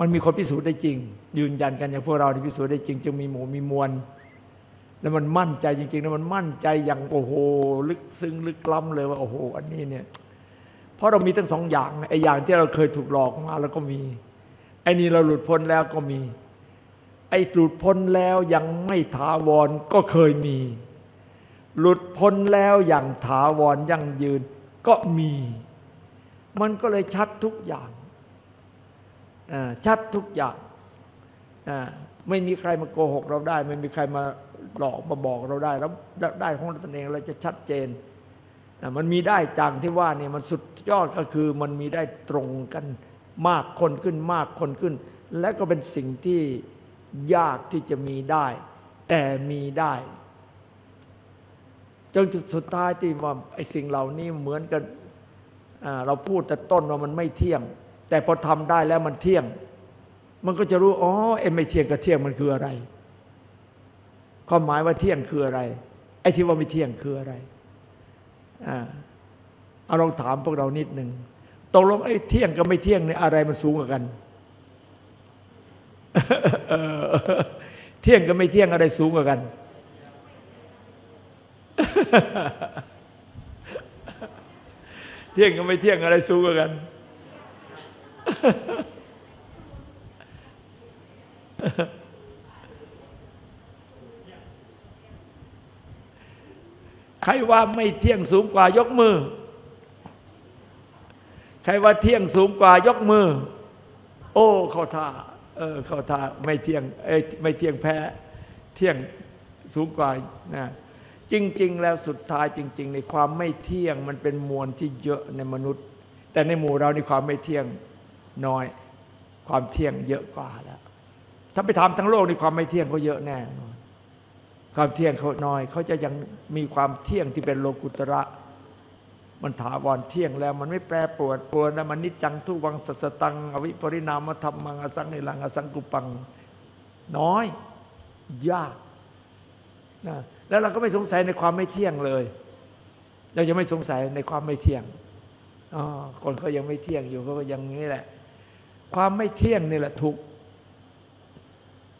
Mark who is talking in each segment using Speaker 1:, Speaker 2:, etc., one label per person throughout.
Speaker 1: มันมีคนพิสูจน์ได้จริง ยืนยันกันอย่างพวกเราที่พิสูจน์ได้จริง จึงมีหมู่มีมวล แล้วมันมั่นใจจริงๆแล้วมันมั่นใจอย่างโอ้โหลึกซึ้งลึกล้ำเลยว่าโอ้โห อันนี้เนี่ยเพราะเรามีทั้งสองอย่างไอ้อย่างที่เราเคยถูกหลอกมาแล้วก็มีไอ้นี่เราหลุดพ้นแล้วก็มี ไอ้หลุดพ้นแล้วยังไม่ถาวรก็เคยมี หลุดพ้นแล้วอย่างถาวรยั่งยืนก็มี มันก็เลยชัดทุกอย่าง ชัดทุกอย่างไม่มีใครมาโกหกเราได้ ไม่มีใครมาหลอกมาบอกเราได้แล้วได้ของเราตนเองเราจะชัดเจนมันมีได้จังที่ว่าเนี่ยมันสุดยอดก็คือมันมีได้ตรงกันมากคนขึ้นมากคนขึ้น และก็เป็นสิ่งที่ยากที่จะมีได้ แต่มีได้จนจุดสุดท้ายที่ว่าไอ้สิ่งเหล่านี้เหมือนกันเราพูดแต่ต้นว่ามันไม่เที่ยง แต่พอทำได้แล้วมันเที่ยง มันก็จะรู้อ๋อไอ้ไม่เที่ยงกับเที่ยงมันคืออะไร ความหมายว่าเที่ยงคืออะไร ไอ้ที่ว่าไม่เที่ยงคืออะไรอ่าเอาลองถามพวกเรานิดหนึ่งตกลงไอ้เที่ยงกับไม่เที่ยงเนี่ยอะไรมันสูงกว่ากันเออเที่ยงกับไม่เที่ยงอะไรสูงกว่ากัน เที่ยงกับไม่เที่ยงอะไรสูงกว่ากัน ใครว่าไม่เที่ยงสูงกว่ายกมือ ใครว่าเที่ยงสูงกว่ายกมือ โอ้เขาท่า เออเขาท่าไม่เที่ยงเอ้ไม่เที่ยงแพ้ เที่ยงสูงกว่านะจริง ๆ แล้วสุดท้ายจริง ๆ ในความไม่เที่ยงมันเป็นมวลที่เยอะในมนุษย์ แต่ในหมู่เราในความไม่เที่ยง น้อย ความเที่ยงเยอะกว่าแล้ว ถ้าไปทำทั้งโลกในความไม่เที่ยงก็เยอะแน่นอนความเที่ยงเขาน้อยเขาจะยังมีความเที่ยงที่เป็นโลกุตระ มันถาวรเที่ยงแล้ว มันไม่แปรปรวนปรวนนะมันนิจจังทุวังสัสตัง อวิปริณามธรรมังอสังในลังอสังกุปัง น้อย ยากนะแล้วเราก็ไม่สงสัยในความไม่เที่ยงเลย เราจะไม่สงสัยในความไม่เที่ยงอ๋อคนเขายังไม่เที่ยงอยู่เขาก็ยังนี่แหละ ความไม่เที่ยงนี่แหละทุกข์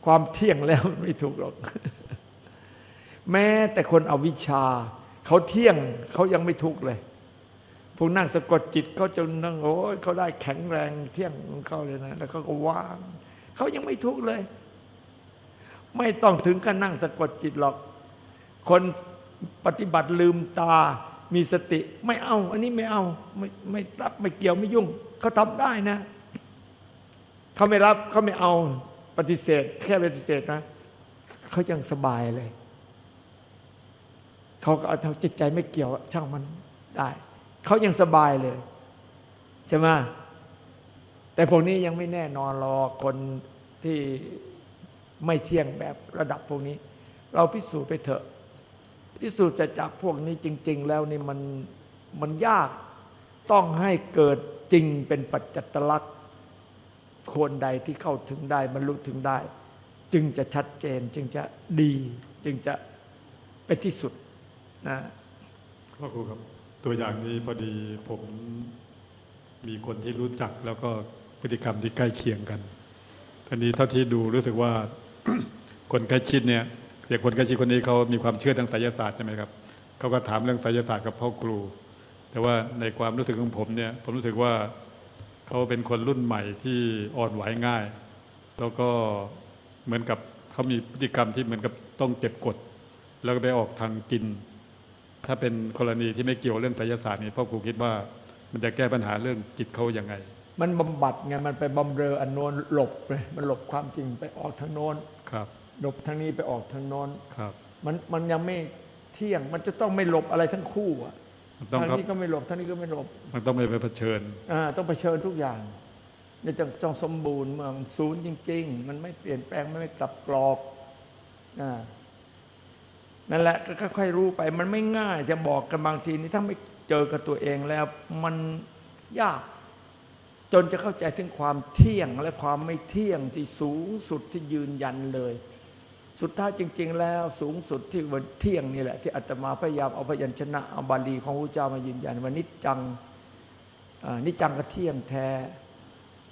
Speaker 1: ความเที่ยงแล้วไม่ถูกหรอก แม้แต่คนเอาวิชา เขาเที่ยงเขายังไม่ทุกข์เลยพวกนั่งสะกดจิตเขาจนนั่งโอ้ยเขาได้แข็งแรงเที่ยงของเขาเลยนะแล้วเขาก็ว่างเขายังไม่ทุกข์เลย ไม่ต้องถึงกับนั่งสะกดจิตหรอก คนปฏิบัติลืมตา มีสติ ไม่เอา อันนี้ไม่เอาไม่ไม่รับไม่เกี่ยวไม่ยุ่งเขาทำได้นะ เขาไม่รับเขาไม่เอาปฏิเสธ แค่ปฏิเสธนะเขายังสบายเลย เขาก็เอาทางจิตใจไม่เกี่ยวช่างมันได้ เขายังสบายเลย ใช่ไหมแต่พวกนี้ยังไม่แน่นอนหรอกคนที่ไม่เที่ยงแบบระดับพวกนี้ เราพิสูจน์ไปเถอะ พิสูจน์จะจากพวกนี้จริง ๆ แล้วนี่มันมันยากต้องให้เกิดจริงเป็นปัจจัตลักษณ์ คนใดที่เข้าถึงได้บรรลุถึงได้ จึงจะชัดเจนจึงจะดี จึงจะเป็นที่สุดนะ
Speaker 2: พ่อครูครับ ตัวอย่างนี้พอดีผมมีคนที่รู้จักแล้วก็พฤติกรรมที่ใกล้เคียงกันทีนี้เท่าที่ดูรู้สึกว่าคนใกล้ชิดเนี่ยอย่างคนใกล้ชิดคนนี้เขามีความเชื่อทางไสยศาสตร์ใช่ไหมครับเขาก็ถามเรื่องไสยศาสตร์กับพ่อครู แต่ว่าในความรู้สึกของผมเนี่ยผมรู้สึกว่า เขาเป็นคนรุ่นใหม่ที่อ่อนไหวง่าย แล้วก็เหมือนกับเขามีพฤติกรรมที่เหมือนกับต้องเก็บกด แล้วก็ไปออกทางกิน ถ้าเป็นกรณีที่ไม่เกี่ยวเรื่องไสยศาสตร์นี่พ่อครูคิดว่ามันจะแก้ปัญหาเรื่องจิตเขายังไง
Speaker 1: มันบำบัดไงมันไปบำเรออันโน้นหลบเลยมันหลบความจริงไปออกทางโน้น
Speaker 2: ครับ
Speaker 1: หลบทางนี้ไปออกทางโน้น
Speaker 2: ครับ
Speaker 1: มันมันยังไม่เที่ยงมันจะต้องไม่หลบอะไรทั้งคู่อะ
Speaker 2: มันต้อง
Speaker 1: ทาง
Speaker 2: ครับ
Speaker 1: นี้ก็ไม่หลบทางนี้ก็ไม่หลบ
Speaker 2: มันต้องไม่ไปเผชิญ
Speaker 1: อ่าต้องเผชิญทุกอย่างเนี่ยจะต้องสมบูรณ์เมืองศูนย์จริง ๆ มันไม่เปลี่ยนแปลงไม่กลับกรอกอ่านั่นแหละก็ค่อยๆรู้ไป มันไม่ง่ายจะบอกกันบางทีนี่ถ้าไม่เจอกับตัวเองแล้วมันยาก จนจะเข้าใจถึงความเที่ยงและความไม่เที่ยงที่สูงสุดที่ยืนยันเลย สุดท้ายจริง ๆ แล้วสูงสุดที่วันเที่ยงนี่แหละ ที่อาตมาพยายามเอาพยัญชนะเอาบาลีของพระเจ้ามายืนยันว่านิจจังนิจจังก็เที่ยงแท้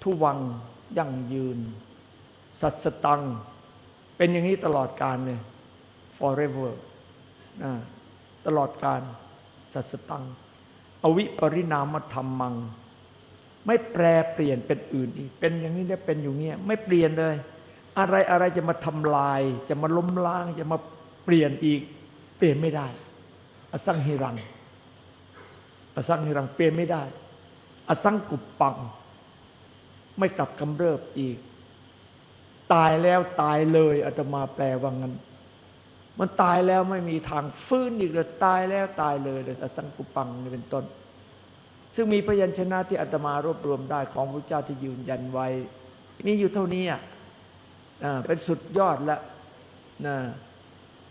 Speaker 1: ทุวังยั่งยืน สัตสตัง เป็นอย่างนี้ตลอดกาลเลย forever นะตลอดการสัตสตัง อวิปริณามธรรมัง ไม่แปรเปลี่ยนเป็นอื่นอีก เป็นอย่างนี้ได้เป็นอยู่เงี้ย ไม่เปลี่ยนเลย อะไรอะไรจะมาทำลาย จะมาล้มล้าง จะมาเปลี่ยนอีก เปลี่ยนไม่ได้ อสังหิรัง อสังหิรังเปลี่ยนไม่ได้ อสังกุปปัง ไม่กลับกำเริบอีก ตายแล้วตายเลยอาตมาแปลว่างั้น มันตายแล้วไม่มีทางฟื้นอีกเลยตายแล้วตายเลยเลยอสังกุปปังนี่เป็นต้น ซึ่งมีพยัญชนะที่อาตมารวบรวมได้ของพระเจ้าที่ยืนยันไว้ มีอยู่เท่านี้อะ เป็นสุดยอดละนะ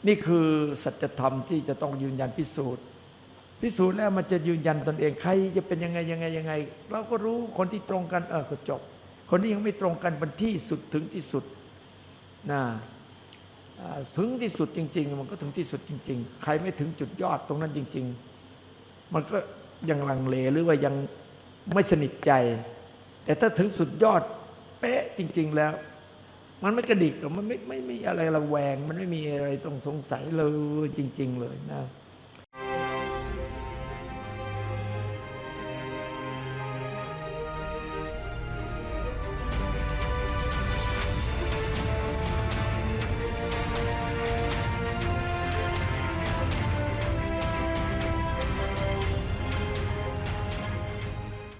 Speaker 1: นี่คือสัจธรรมที่จะต้องยืนยันพิสูจน์ พิสูจน์แล้วมันจะยืนยันตนเองใครจะเป็นยังไงยังไงยังไง เราก็รู้คนที่ตรงกันเออก็จบ คนที่ยังไม่ตรงกันเป็นที่สุดถึงที่สุดนะถึงที่สุดจริง ๆ มันก็ถึงที่สุดจริง ๆ ใครไม่ถึงจุดยอดตรงนั้นจริง ๆ มันก็ยังลังเลหรือว่ายังไม่สนิทใจ แต่ถ้าถึงสุดยอดเป๊ะจริง ๆ แล้ว มันไม่กระดิกหรอกมันไม่ไม่ไม่อะไรระแวง มันไม่มีอะไรต้องสงสัยเลยจริง ๆ เลยนะ